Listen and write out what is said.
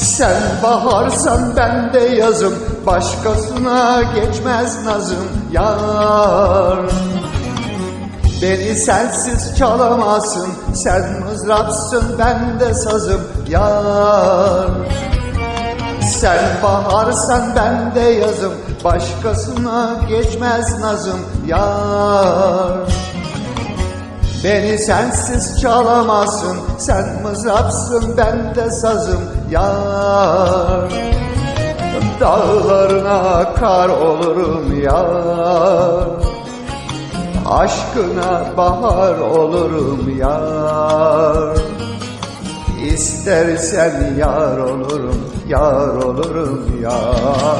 Sen baharsan ben de yazım. Başkasına geçmez nazım yar. Beni sensiz çalamazsın. Sen mızrapsın ben de sazım yar. Sen baharsan ben de yazım. Başkasına geçmez nazım yar Beni sensiz çalamazsın Sen mızrapsın ben de sazım yar. Dağlarına kar olurum yar. Aşkına bahar olurum yar. İstersen yar olurum, yar olurum yar